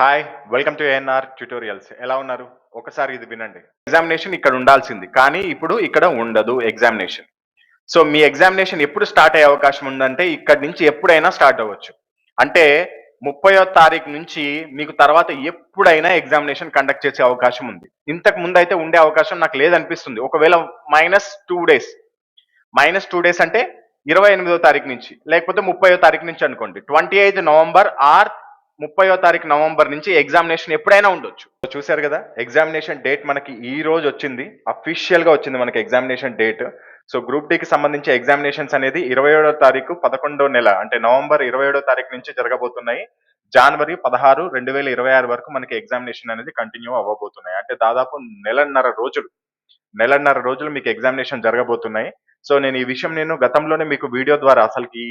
Hi welcome to ANR tutorials ఎలా ఉన్నారు? ఒకసారి ఇది వినండి. ఎగ్జామినేషన్ ఇక్కడ ఉండాల్సింది కానీ ఇప్పుడు ఇక్కడ ఉండదు ఎగ్జామినేషన్ సో మీ ఎగ్జామినేషన్ ఎప్పుడు స్టార్ట్ అయ్యే అవకాశం ఉందంటే ఇక్కడ నుంచి ఎప్పుడైనా స్టార్ట్ అవ్వచ్చు. అంటే ముప్పయో తారీఖు నుంచి మీకు తర్వాత ఎప్పుడైనా ఎగ్జామినేషన్ కండక్ట్ చేసే అవకాశం ఉంది. ఇంతకు ముందు అయితే ఉండే అవకాశం నాకు లేదనిపిస్తుంది. ఒకవేళ minus two days minus two days అంటే ఇరవై ఎనిమిదో తారీఖు నుంచి లేకపోతే ముప్పయో తారీఖు నుంచి అనుకోండి. ట్వంటీ ఎయిత్ నవంబర్ ఆర్ ముప్పయో తారీఖు నవంబర్ నుంచి ఎగ్జామినేషన్ ఎప్పుడైనా ఉండొచ్చు. చూశారు కదా ఎగ్జామినేషన్ డేట్ మనకి ఈ రోజు వచ్చింది. అఫీషియల్గా వచ్చింది మనకి ఎగ్జామినేషన్ డేట్. సో గ్రూప్కి సంబంధించి ఎగ్జామినేషన్స్ అనేది ఇరవై ఏడో తారీఖు పదకొండో నెల అంటే నవంబర్ ఇరవై ఏడో తారీఖు నుంచి జరగబోతున్నాయి. జనవరి పదహారు రెండు వేల ఇరవై ఆరు వరకు మనకి ఎగ్జామినేషన్ అనేది కంటిన్యూ అవ్వబోతున్నాయి. అంటే దాదాపు నెలన్నర రోజులు నెలన్నర రోజులు మీకు ఎగ్జామినేషన్ జరగబోతున్నాయి. సో నేను ఈ విషయం నేను గతంలోనే మీకు వీడియో ద్వారా అసలు ఈ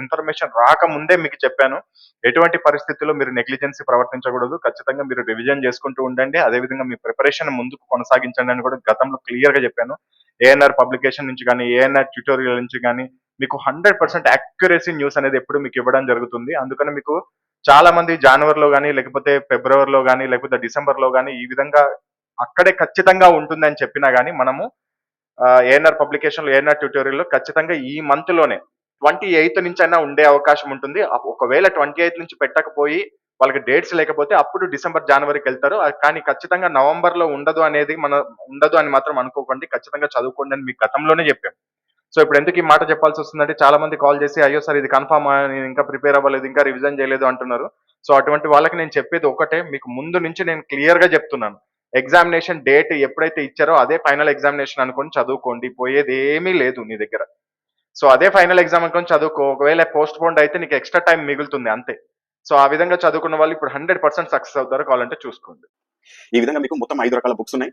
ఇన్ఫర్మేషన్ రాకముందే మీకు చెప్పాను. ఎటువంటి పరిస్థితుల్లో మీరు నెగ్లిజెన్సీ ప్రవర్తించకూడదు. ఖచ్చితంగా మీరు రివిజన్ చేసుకుంటూ ఉండండి. అదేవిధంగా మీ ప్రిపరేషన్ ముందుకు కొనసాగించండి అని కూడా గతంలో క్లియర్గా చెప్పాను. ఏఎన్ఆర్ పబ్లికేషన్ నుంచి కానీ ఏఎన్ఆర్ ట్యూటోరియల్ నుంచి కానీ మీకు హండ్రెడ్ పర్సెంట్ అక్యురసీ న్యూస్ అనేది ఎప్పుడు మీకు ఇవ్వడం జరుగుతుంది. అందుకని మీకు చాలా మంది జనవరిలో కానీ లేకపోతే ఫిబ్రవరిలో కానీ లేకపోతే డిసెంబర్లో కానీ ఈ విధంగా అక్కడే ఖచ్చితంగా ఉంటుందని చెప్పినా కానీ మనము ఏఎన్ఆర్ పబ్లికేషన్ ఏఎన్ఆర్ ట్యూటోరియల్లో ఖచ్చితంగా ఈ మంత్లోనే ట్వంటీ ఎయిత్ నుంచి అయినా ఉండే అవకాశం ఉంటుంది. ఒకవేళ ట్వంటీ ఎయిత్ నుంచి పెట్టకపోయి వాళ్ళకి డేట్స్ లేకపోతే అప్పుడు డిసెంబర్ జనవరికి వెళ్తారు. కానీ ఖచ్చితంగా నవంబర్లో ఉండదు అనేది మన ఉండదు అని మాత్రం అనుకోకండి. ఖచ్చితంగా చదువుకోండి అని మీకు గతంలోనే చెప్పాం. సో ఇప్పుడు ఎందుకు ఈ మాట చెప్పాల్సి వస్తుందంటే చాలా మంది కాల్ చేసి అయ్యో సార్ ఇది కన్ఫర్మ్ నేను ఇంకా ప్రిపేర్ అవ్వలేదు ఇంకా రివిజన్ చేయలేదు అంటున్నారు. సో అటువంటి వాళ్ళకి నేను చెప్పేది ఒకటే. మీకు ముందు నుంచి నేను క్లియర్గా చెప్తున్నాను. ఎగ్జామినేషన్ డేట్ ఎప్పుడైతే ఇచ్చారో అదే ఫైనల్ ఎగ్జామినేషన్ అనుకుని చదువుకోండి. పోయేది ఏమీ లేదు నీ దగ్గర. సో అదే ఫైనల్ ఎగ్జామ్ అనుకుని చదువుకో. ఒకవేళ పోస్ట్ పోన్ అయితే నీకు ఎక్స్ట్రా టైం మిగులుతుంది అంతే. సో ఆ విధంగా చదువుకున్న వాళ్ళు ఇప్పుడు హండ్రెడ్ పర్సెంట్ సక్సెస్ అవుతారు కావాలంటే చూసుకోండి. ఈ విధంగా మీకు మొత్తం ఐదు రకాల బుక్స్ ఉన్నాయి.